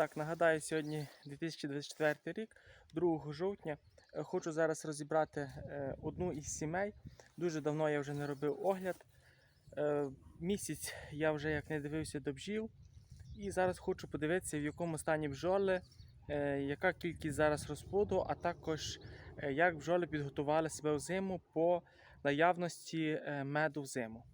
Так, нагадаю, сьогодні 2024 рік, 2 жовтня. Е, Хочу зараз розібрати е, одну із сімей. Дуже давно я вже не робив огляд. Е, Місяць я вже як не дивився до бджіл. І зараз хочу подивитися, в якому стані бджоли, е, яка кількість зараз розплоду, а також як бджоли підготували себе в зиму по наявності меду в зиму.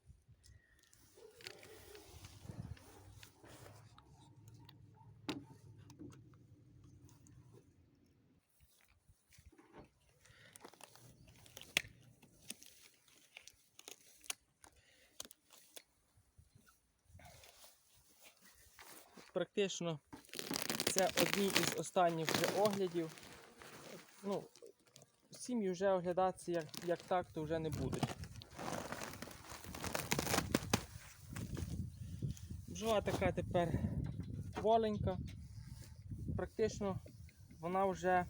Практично це одні із останніх вже оглядів. Ну, сім'ї вже оглядатися як, як так, то вже не будуть. Бджола така тепер воленька. Практично вона вже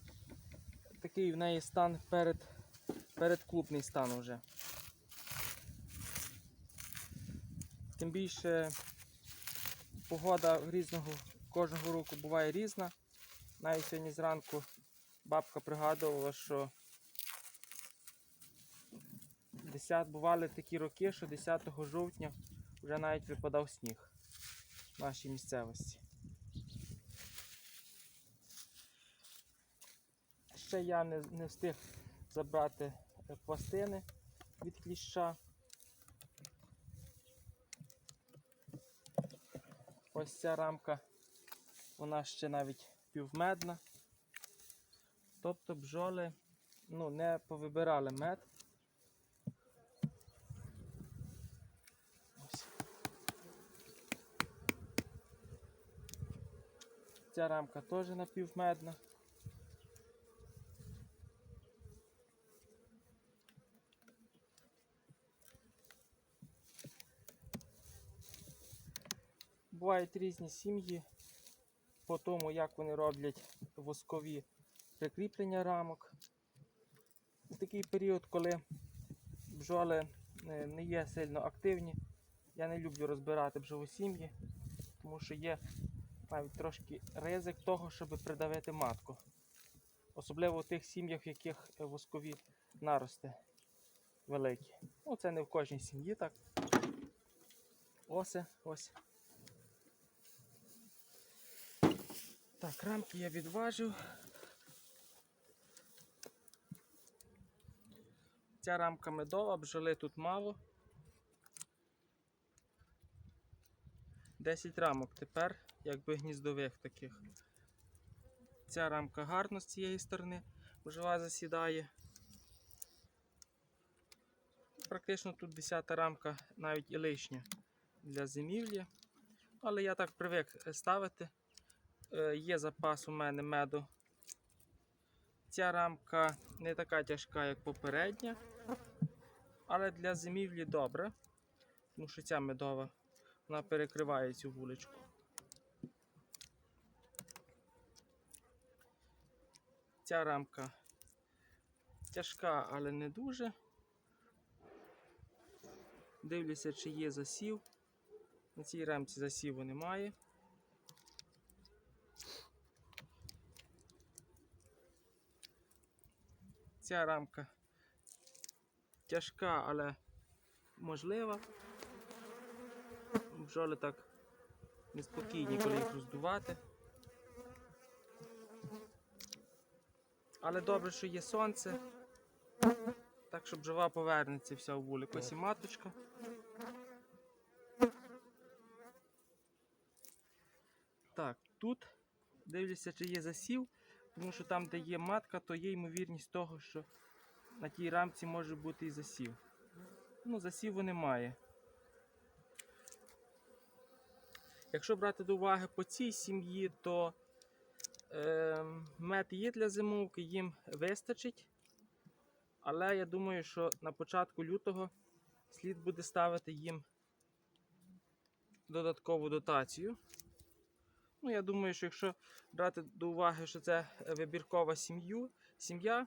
такий в неї стан перед, передклубний стан вже. Тим більше погода різного кожного року буває різна. Навіть сьогодні зранку бабка пригадувала, що 10, бували такі роки, що 10 жовтня вже навіть випадав сніг в нашій місцевості. Ще я не, не встиг забрати е, пластини від кліща. Ось ця рамка, вона ще навіть півмедна. Тобто бджоли ну, не повибирали мед. Ось. Ця рамка теж напівмедна. Бувають різні сім'ї по тому, як вони роблять воскові прикріплення рамок. В такий період, коли бджоли е, не є сильно активні, я не люблю розбирати бджолосім'ї, тому що є навіть трошки ризик того, щоб придавити матку. Особливо в тих сім'ях, в яких воскові нарости великі. Ну, це не в кожній сім'ї так. Осе, ось. Так, рамки я відважив. Ця рамка медова, бджоли тут мало. 10 рамок тепер, якби гніздових таких. Ця рамка гарно з цієї сторони бджола засідає. Практично тут 10 рамка навіть і лишня для зимівлі. Але я так привик ставити. Е, Є запас у мене меду. Ця рамка не така тяжка, як попередня, але для зимівлі добре, тому що ця медова вона перекриває цю вуличку. Ця рамка тяжка, але не дуже. Дивлюся, чи є засів. На цій рамці засіву немає. Ця рамка тяжка, але можлива. Бджоли так неспокійні, коли їх роздувати. Але добре, що є сонце. Так що бджола повернеться вся в вулик. Ось і маточка. Так, тут дивлюся, чи є засів, тому що там, де є матка, то є ймовірність того, що на тій рамці може бути і засів. Ну, засіву немає. Якщо брати до уваги по цій сім'ї, то е, мед є для зимовки, їм вистачить. Але я думаю, що на початку лютого слід буде ставити їм додаткову дотацію. Ну, я думаю, що якщо брати до уваги, що це вибіркова сім'ю, сім'я,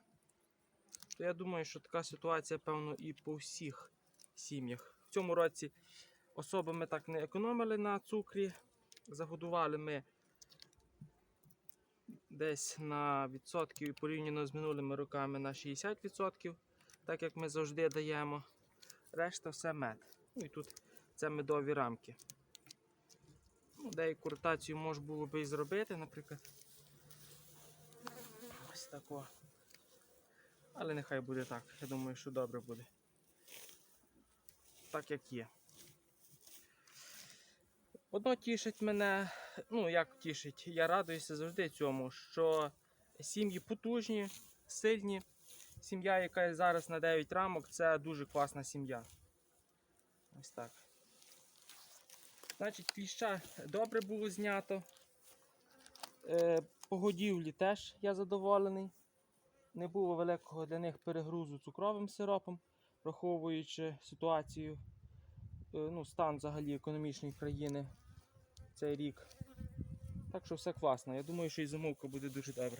то я думаю, що така ситуація, певно, і по всіх сім'ях. В цьому році особо ми так не економили на цукрі. Загодували ми десь на відсотків і порівняно з минулими роками на 60%, так як ми завжди даємо. Решта все мед. Ну і тут це медові рамки. Ну, деяку ротацію можна було би і зробити, наприклад. Ось тако. Але нехай буде так. Я думаю, що добре буде. Так як є. Одно тішить мене, ну як тішить, я радуюся завжди цьому, що сім'ї потужні, сильні. Сім'я, яка зараз на 9 рамок, це дуже класна сім'я. Ось так. Значить, кліща добре було знято. Е, по годівлі теж я задоволений. Не було великого для них перегрузу цукровим сиропом, враховуючи ситуацію, е, ну, стан взагалі економічної країни цей рік. Так що все класно. Я думаю, що і зимовка буде дуже добре.